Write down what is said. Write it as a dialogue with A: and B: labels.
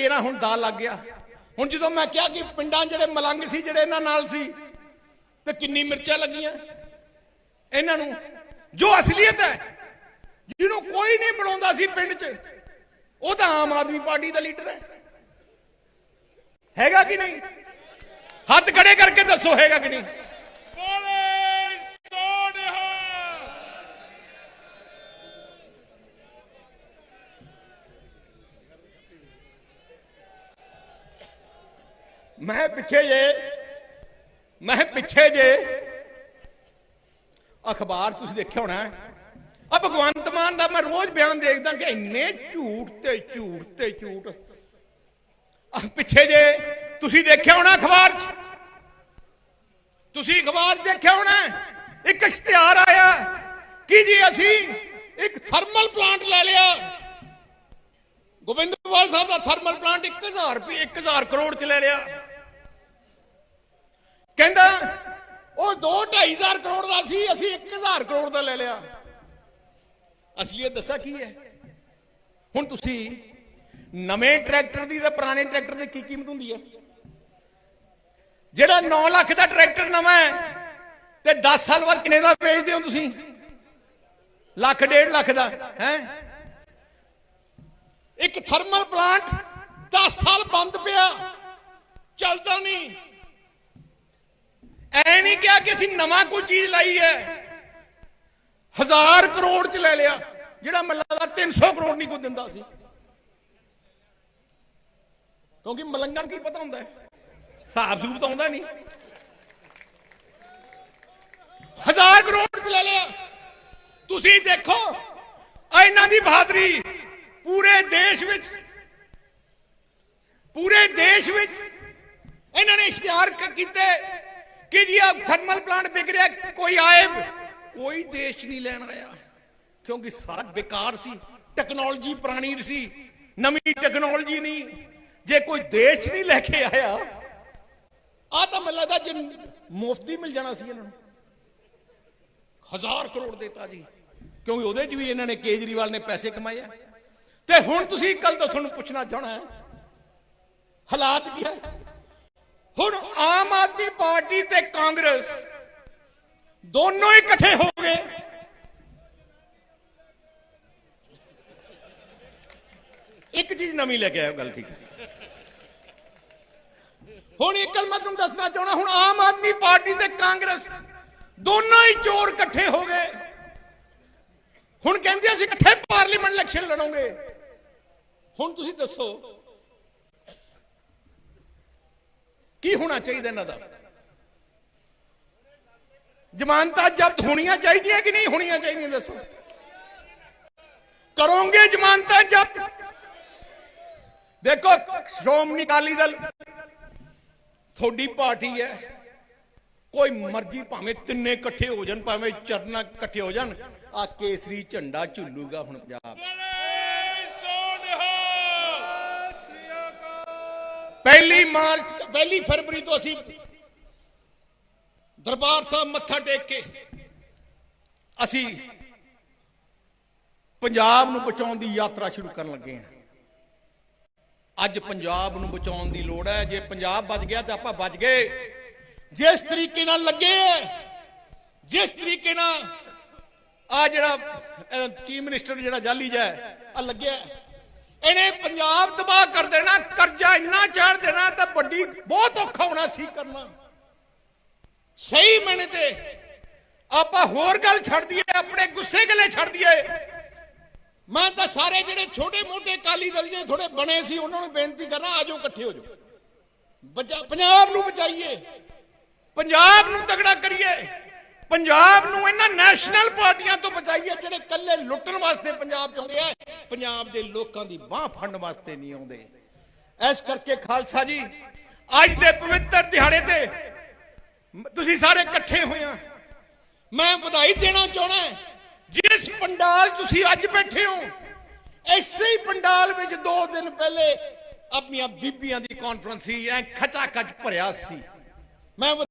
A: ਤਰੀਕੇ ਹੁਣ ਦਾ ਲੱਗ ਗਿਆ। ਹੁਣ ਜਦੋਂ ਮੈਂ ਕਿਹਾ ਕਿ ਪਿੰਡਾਂ ਜਿਹੜੇ ਮਲੰਗ ਸੀ, ਜਿਹੜੇ ਇਹਨਾਂ ਨਾਲ ਸੀ, ਤੇ ਕਿੰਨੀ ਮਿਰਚਾਂ ਲੱਗੀਆਂ। ਇਹਨਾਂ ਨੂੰ ਜੋ ਅਸਲੀਅਤ ਹੈ, ਜਿਹਨੂੰ ਕੋਈ ਨਹੀਂ ਬਣਾਉਂਦਾ ਸੀ ਪਿੰਡ 'ਚ, ਉਹ ਤਾਂ ਆਮ ਆਦਮੀ ਪਾਰਟੀ ਦਾ ਲੀਡਰ ਹੈ। ਹੈਗਾ ਕਿ ਨਹੀਂ? ਹੱਥ ਖੜੇ ਕਰਕੇ ਦੱਸੋ ਹੈਗਾ ਕਿ ਨਹੀਂ? ਮੈਂ ਪਿੱਛੇ ਜੇ, ਮੈਂ ਪਿੱਛੇ ਜੇ। ਅਖਬਾਰ ਤੁਸੀਂ ਦੇਖਿਆ ਹੋਣਾ ਆ ਭਗਵੰਤ ਮਾਨ ਦਾ ਮੈਂ ਰੋਜ਼ ਬਿਆਨ ਦੇਖਦਾ ਕਿ ਇੰਨੇ ਝੂਠ ਤੇ ਝੂਠ ਤੇ ਝੂਠ। ਆ ਪਿੱਛੇ ਜੇ, ਤੁਸੀਂ ਦੇਖਿਆ ਹੋਣਾ ਅਖਬਾਰ 'ਚ? ਤੁਸੀਂ ਅਖਬਾਰ 'ਚ ਦੇਖਿਆ ਹੋਣਾ ਇੱਕ ਇਸ਼ਤਿਹਾਰ ਆਇਆ। ਕਿ ਜੀ ਅਸੀਂ? ਇੱਕ ਥਰਮਲ ਪਲਾਂਟ ਲੈ ਲਿਆ। ਗੋਬਿੰਦਵਾਲ ਸਾਹਿਬ ਦਾ ਥਰਮਲ ਪਲਾਂਟ 1000 ਰੁਪਏ 1000 ਕਰੋੜ ਚ ਲੈ ਲਿਆ। ਕਹਿੰਦਾ, ਉਹ 2-2500 ਕਰੋੜ ਦਾ ਸੀ, ਅਸੀਂ 1000 ਕਰੋੜ ਦਾ ਲੈ ਲਿਆ। ਅਸਲੀਅਤ ਦੱਸਾਂ ਕੀ ਹੈ? ਹੁਣ ਤੁਸੀਂ ਨਵੇਂ ਟਰੈਕਟਰ ਦੀ ਤੇ ਪੁਰਾਣੇ ਟਰੈਕਟਰ ਦੀ ਕੀ ਕੀਮਤ ਹੁੰਦੀ ਹੈ? ਜਿਹੜਾ 9 ਲੱਖ ਦਾ ਟਰੈਕਟਰ ਨਵਾਂ ਹੈ, ਤੇ 10 ਸਾਲ ਬਾਅਦ ਕਿੰਨੇ ਦਾ ਵੇਚਦੇ ਹੋ ਤੁਸੀਂ? ਲੱਖ, ਡੇਢ ਲੱਖ ਦਾ, ਹੈ? ਇੱਕ ਥਰਮਲ ਪਲਾਂਟ 10 ਸਾਲ ਬੰਦ ਪਿਆ, ਚੱਲਦਾ ਨਹੀਂ। ਐ ਨਹੀਂ ਕਿਹਾ ਕਿ ਅਸੀਂ ਨਵਾਂ ਕੋਈ ਚੀਜ਼ ਲਾਈ ਹੈ। ਹਜ਼ਾਰ ਕਰੋੜ ਚ ਲੈ ਲਿਆ, ਜਿਹੜਾ ਮੱਲਾ ਦਾ 300 ਕਰੋੜ ਨਹੀਂ ਕੋਈ ਦਿੰਦਾ ਸੀ। ਕਿਉਂਕਿ ਮਲੰਗਣ ਕੀ ਪਤਾ ਹੁੰਦਾ ਹੈ? ਹਿਸਾਬ ਸੂਬ ਤਾਂ ਆਉਂਦਾ ਨਹੀਂ। ਹਜ਼ਾਰ ਕਰੋੜ ਚ ਲੈ ਲਿਆ। ਤੁਸੀਂ ਦੇਖੋ, ਇਹਨਾਂ ਦੀ ਬਹਾਦਰੀ ਪੂਰੇ ਦੇਸ਼ ਵਿੱਚ, ਪੂਰੇ ਦੇਸ਼ ਵਿੱਚ ਇਹਨਾਂ ਨੇ ਇਸ਼ਤਿਹਾਰ ਕੀਤੇ। ਕਿ ਜੀ ਆ ਥਰਮਲ ਪਲਾਂਟ ਵਿਕ ਰਿਹਾ, ਕੋਈ ਆਏ, ਕੋਈ ਦੇਸ਼ ਨਹੀਂ ਲੈਣ ਆਇਆ। ਕਿਉਂਕਿ ਸਾਰਾ ਬੇਕਾਰ ਸੀ ਟੈਕਨੋਲੋਜੀ ਪੁਰਾਣੀ ਸੀ, ਨਵੀਂ ਟੈਕਨੋਲੋਜੀ ਨਹੀਂ। ਜੇ ਕੋਈ ਦੇਸ਼ ਨਹੀਂ ਲੈ ਕੇ ਆਇਆ ਆ ਤਾਂ ਮੈਨੂੰ ਲੱਗਦਾ ਜੇ ਮੁਫਤ ਮਿਲ ਜਾਣਾ ਸੀ ਇਹਨਾਂ ਨੂੰ। ਹਜ਼ਾਰ ਕਰੋੜ ਦੇਤਾ ਜੀ। ਕਿਉਂਕਿ ਉਹਦੇ 'ਚ ਵੀ ਇਹਨਾਂ ਨੇ ਕੇਜਰੀਵਾਲ ਨੇ ਪੈਸੇ ਕਮਾਏ ਤੇ ਹੁਣ ਤੁਸੀਂ ਕੱਲ ਤੋਂ ਤੁਹਾਨੂੰ ਪੁੱਛਣਾ ਚਾਹਣਾ ਹਾਲਾਤ ਕੀ ਹੈ? ਹੁਣ ਆਮ ਆਦਮੀ ਪਾਰਟੀ ਤੇ ਕਾਂਗਰਸ ਦੋਨੋਂ ਹੀ ਇਕੱਠੇ ਹੋ ਗਏ ਇੱਕ ਚੀਜ਼ ਨਵੀਂ ਲੈ ਕੇ ਆਇਆ ਗੱਲ ਠੀਕ ਹੈ ਹੁਣ ਇੱਕ ਗੱਲ ਮੈਂ ਤੁਹਾਨੂੰ ਦੱਸਣਾ ਚਾਹਣਾ ਹੁਣ ਆਮ ਆਦਮੀ ਪਾਰਟੀ ਤੇ ਕਾਂਗਰਸ ਦੋਨੋਂ ਹੀ ਚੋਰ ਇਕੱਠੇ ਹੋ ਗਏ ਹੁਣ ਕਹਿੰਦੇ ਅਸੀਂ ਇਕੱਠੇ ਪਾਰਲੀਮੈਂਟ ਇਲੈਕਸ਼ਨ ਲੜਾਂਗੇ ਹੁਣ ਤੁਸੀਂ ਦੱਸੋ ਕੀ ਹੋਣਾ ਚਾਹੀਦਾ ਇਹਨਾਂ ਦਾ ਜ਼ਮਾਨਤਾਂ ਜ਼ਬਤ ਹੋਣੀਆਂ ਚਾਹੀਦੀਆਂ ਕਿ ਨਹੀਂ ਹੋਣੀਆਂ ਚਾਹੀਦੀਆਂ ਦੱਸੋ? ਕਰੋਗੇ ਜ਼ਮਾਨਤਾਂ ਜ਼ਬਤ? ਦੇਖੋ, ਸ਼੍ਰੋਮਣੀ ਅਕਾਲੀ ਦਲ ਤੁਹਾਡੀ ਪਾਰਟੀ ਹੈ। ਕੋਈ ਮਰਜ਼ੀ ਭਾਵੇਂ ਤਿੰਨੇ ਇਕੱਠੇ ਹੋ ਜਾਣ, ਭਾਵੇਂ ਚਰਨਾ ਇਕੱਠੇ ਹੋ ਜਾਣ ਆ ਕੇਸਰੀ ਝੰਡਾ ਝੁੱਲੂਗਾ ਹੁਣ ਪੰਜਾਬ। ਪਹਿਲੀ ਮਾਰਚ, ਪਹਿਲੀ ਫਰਵਰੀ ਤੋਂ ਅਸੀਂ ਦਰਬਾਰ ਸਾਹਿਬ ਮੱਥਾ ਟੇਕ ਕੇ ਅਸੀਂ ਪੰਜਾਬ ਨੂੰ ਬਚਾਉਣ ਦੀ ਯਾਤਰਾ ਸ਼ੁਰੂ ਕਰਨ ਲੱਗੇ ਹਾਂ। ਅੱਜ ਪੰਜਾਬ ਨੂੰ ਬਚਾਉਣ ਦੀ ਲੋੜ ਹੈ। ਜੇ ਪੰਜਾਬ ਬਚ ਗਿਆ ਤਾਂ ਆਪਾਂ ਬਚ ਗਏ। ਜਿਸ ਤਰੀਕੇ ਨਾਲ ਲੱਗੇ ਜਿਸ ਤਰੀਕੇ ਨਾਲ ਆ ਜਿਹੜਾ ਚੀਫ ਮਿਨਿਸਟਰ ਜਿਹੜਾ ਜਾਲੀ ਜਾ ਆ ਲੱਗਿਆ ਇਹਨੇ ਪੰਜਾਬ ਤਬਾਹ ਕਰ ਦੇਣਾ, ਕਰਜ਼ਾ ਇੰਨਾ ਚਾੜ ਦੇਣਾ ਤਾਂ ਵੱਡੀ, ਬਹੁਤ ਔਖਾ ਹੋਣਾ ਸੀ ਕਰਨਾ। ਸਹੀ ਮੈਨੇ ਤੇ। ਆਪਾਂ ਹੋਰ ਗੱਲ ਛੱਡ ਦਈਏ, ਆਪਣੇ ਗੁੱਸੇ ਗੱਲੇ ਛੱਡ ਦਈਏ। ਮੈਂ ਤਾਂ ਸਾਰੇ ਜਿਹੜੇ ਛੋਟੇ ਮੋਟੇ ਕਾਲੀ ਦਲ ਜੇ ਥੋੜੇ ਬਣੇ ਸੀ, ਉਹਨਾਂ ਨੂੰ ਬੇਨਤੀ ਕਰਨਾ ਆਜੋ ਇਕੱਠੇ ਹੋ ਜਾਓ। ਪੰਜਾਬ ਨੂੰ ਬਚਾਈਏ। ਪੰਜਾਬ ਨੂੰ ਤਗੜਾ ਕਰੀਏ। ਪੰਜਾਬ ਨੂੰ ਇਹਨਾਂ ਨੈਸ਼ਨਲ ਪਾਰਟੀਆਂ ਤੋਂ ਬਚਾਈਏ, ਜਿਹੜੇ ਕੱਲੇ ਲੁੱਟਣ ਵਾਸਤੇ ਪੰਜਾਬ ਚ ਆਉਂਦੇ ਆ। ਪੰਜਾਬ ਦੇ ਲੋਕਾਂ ਦੀ ਬਾਹ ਫੜਨ ਵਾਸਤੇ ਨਹੀਂ ਆਉਂਦੇ। ਇਸ ਕਰਕੇ ਖਾਲਸਾ ਜੀ, ਅੱਜ ਦੇ ਪਵਿੱਤਰ ਦਿਹਾੜੇ ਤੇ ਤੁਸੀਂ ਸਾਰੇ ਇਕੱਠੇ ਹੋਏ ਆ। ਮੈਂ ਵਧਾਈ ਦੇਣਾ ਚਾਹਣਾ ਜਿਸ ਪੰਡਾਲ ਤੁਸੀਂ ਅੱਜ ਬੈਠੇ ਹੋ, ਐਸੇ ਹੀ ਪੰਡਾਲ ਵਿੱਚ 2 ਦਿਨ ਪਹਿਲੇ ਆਪਣੀਆਂ ਬੀਬੀਆਂ ਦੀ ਕਾਨਫਰੰਸ ਸੀ, ਐ ਖਚਾ ਖਚ ਭਰਿਆ ਸੀ। ਮੈਂ